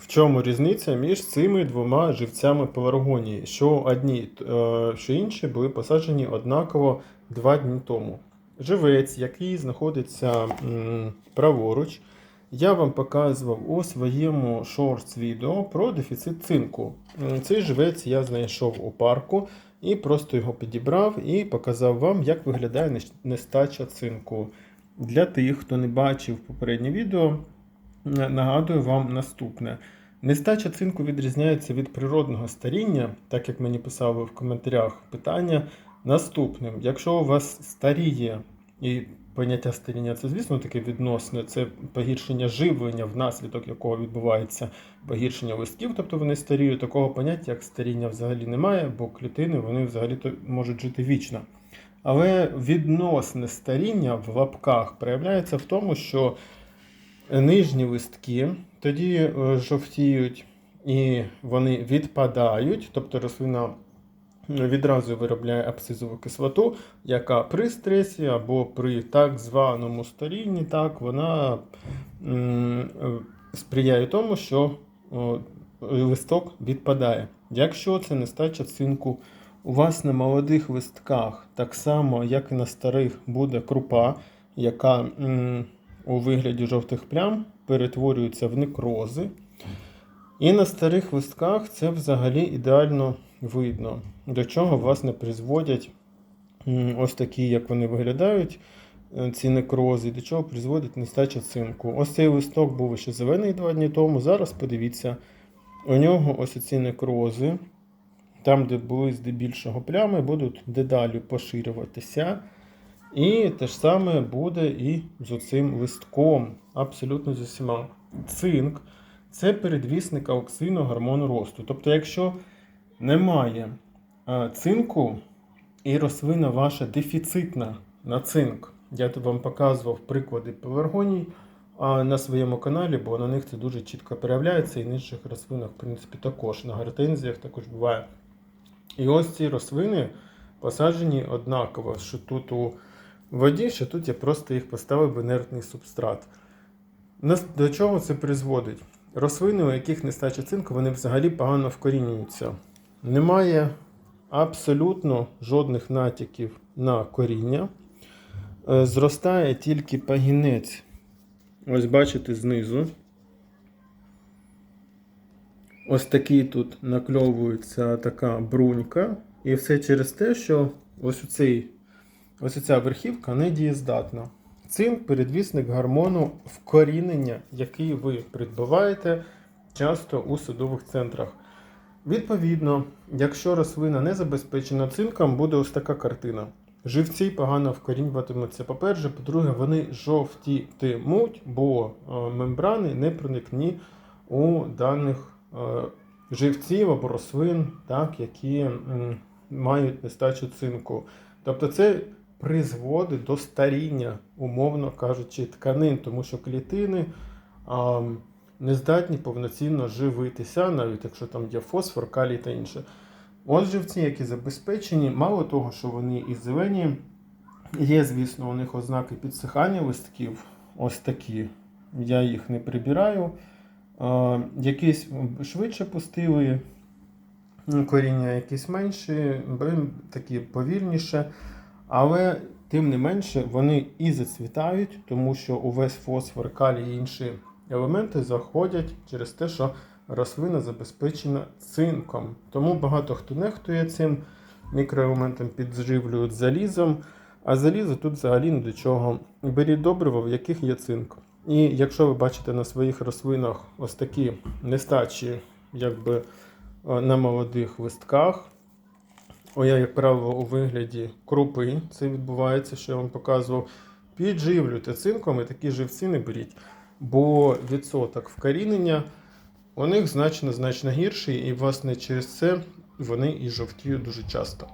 В чому різниця між цими двома живцями пеларгонії? Що одні, е, що інші були посаджені однаково два дні тому. Живець, який знаходиться праворуч, я вам показував у своєму шортс відео про дефіцит цинку. Цей живець я знайшов у парку і просто його підібрав і показав вам, як виглядає нестача цинку. Для тих, хто не бачив попереднє відео, Нагадую вам наступне. Нестача цинку відрізняється від природного старіння, так як мені писали в коментарях питання наступним. Якщо у вас старіє, і поняття старіння це, звісно, таке відносне, це погіршення живлення, внаслідок якого відбувається погіршення листків, тобто вони старіють, такого поняття, як старіння взагалі немає, бо клітини вони взагалі можуть жити вічно. Але відносне старіння в лапках проявляється в тому, що нижні листки тоді е, жовтіють і вони відпадають, тобто рослина відразу виробляє абсцизову кислоту, яка при стресі або при так званому старінні, так, вона е, сприяє тому, що листок відпадає. Якщо це нестача цинку у вас на молодих листках, так само, як і на старих, буде крупа, яка у вигляді жовтих плям перетворюється в некрози. І на старих листках це взагалі ідеально видно, до чого власне призводять ось такі, як вони виглядають, е, ці некрози, до чого призводить нестача цинку. Ось цей листок був ще зелений два дні тому. Зараз подивіться, у нього ось ці некрози, там, де були здебільшого плями, будуть дедалі поширюватися. І те ж саме буде і з оцим листком, абсолютно з усіма. Цинк це передвісник ауксину гормону росту. Тобто, якщо немає е, цинку і рослина ваша дефіцитна на цинк, я вам показував приклади пеларгоній на своєму каналі, бо на них це дуже чітко проявляється, і на інших рослинах, в принципі, також на гортензіях також буває. І ось ці рослини посаджені однаково, що тут у воді, що тут я просто їх поставив в інертний субстрат. До чого це призводить? Рослини, у яких нестача цинку, вони взагалі погано вкорінюються. Немає абсолютно жодних натяків на коріння. Е, Зростає тільки пагінець. Ось бачите знизу. Ось такий тут накльовується така брунька. І все через те, що ось у цей Ось ця верхівка не дієздатна. Цинк передвісник гормону вкорінення, який ви придбаваєте часто у судових центрах. Відповідно, якщо рослина не забезпечена цинком, буде ось така картина. Живці погано вкорінюватимуться. По-перше, по-друге, вони жовтітимуть, бо е, мембрани не проникні у даних е, живців або рослин, так, які мають нестачу цинку. Тобто це призводить до старіння, умовно кажучи, тканин, тому що клітини а, не здатні повноцінно живитися, навіть якщо там є фосфор, калій та інше. Ось живці, які забезпечені, мало того, що вони і зелені, є, звісно, у них ознаки підсихання листків, ось такі. Я їх не прибираю. А, якісь швидше пустили коріння, якісь менші, такі повільніше. Але тим не менше вони і зацвітають, тому що увесь фосфор, калій і інші елементи заходять через те, що рослина забезпечена цинком. Тому багато хто нехтує цим мікроелементом, підживлюють залізом. А залізо тут взагалі не до чого. Беріть добриво, в яких є цинк. І якщо ви бачите на своїх рослинах ось такі нестачі, якби е, на молодих листках, о, я, як правило, у вигляді крупи це відбувається, що я вам показував. Підживлюйте цинком і такі живці не беріть. Бо відсоток вкорінення у них значно значно гірший, і, власне, через це вони і жовтіють дуже часто.